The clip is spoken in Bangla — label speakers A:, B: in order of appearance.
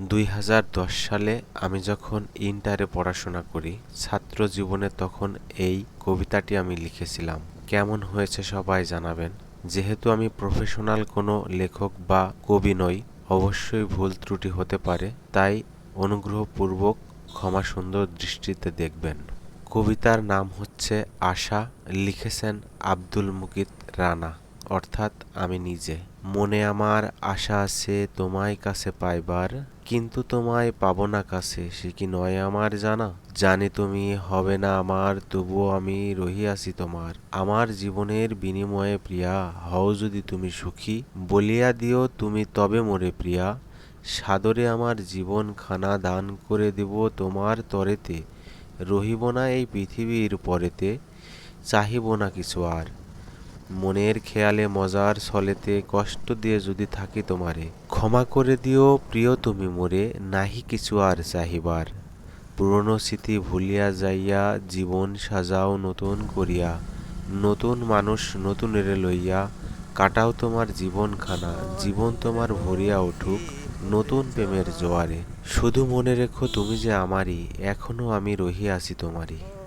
A: দুই হাজার দশ সালে আমি যখন ইন্টারে পড়াশোনা করি, ছাত্র জীবনে তখন এই কবিতাটি আমি লিখেছিলাম। কেমন হয়েছে সবাই জানাবেন। যেহেতু আমি প্রফেশনাল কোনো লেখক বা কবি নই, অবশ্যই ভুল ত্রুটি হতে পারে, তাই অনুগ্রহপূর্বক ক্ষমা সুন্দর দৃষ্টিতে দেখবেন। কবিতার নাম হচ্ছে আশা, লিখেছেন আব্দুল মুকিত রানা। অর্থাৎ আমি নিজে। মনে আমার আশা আছে তোমায় কাছে পাইবার, কিন্তু তোমায় পাবো না কাছে, সে কি নয় আমার জানা? জানি তুমি হবে না আমার, তবুও আমি রহিয়াছি তোমার। আমার জীবনের বিনিময়ে প্রিয়া, হও যদি তুমি সুখী। বলিয়া দিও তুমি তবে মোরে প্রিয়া। সাদরে আমার জীবন খানা দান করে দেব তোমার তরেতে। রহিব না এই পৃথিবীর পরেতে। চাহিব না কিছু আর। মনের খেয়ালে মজার ছলেতে কষ্ট দিয়ে যদি থাকি তোমারে, ক্ষমা করে দিও প্রিয় তুমি মোরে, নাহি কিছু আর চাহিবার। পুরনো স্মৃতি ভুলিয়া যাইয়া জীবন সাজাও নতুন করিয়া, নতুন মানুষ নতুন রে লইয়া, কাটাও তোমার জীবনখানা, জীবন তোমার ভরিয়া উঠুক নতুন প্রেমের জোয়ারে। শুধু মনে রেখো তুমি যে আমারই, এখনও আমি রহিয়াছি তোমারই।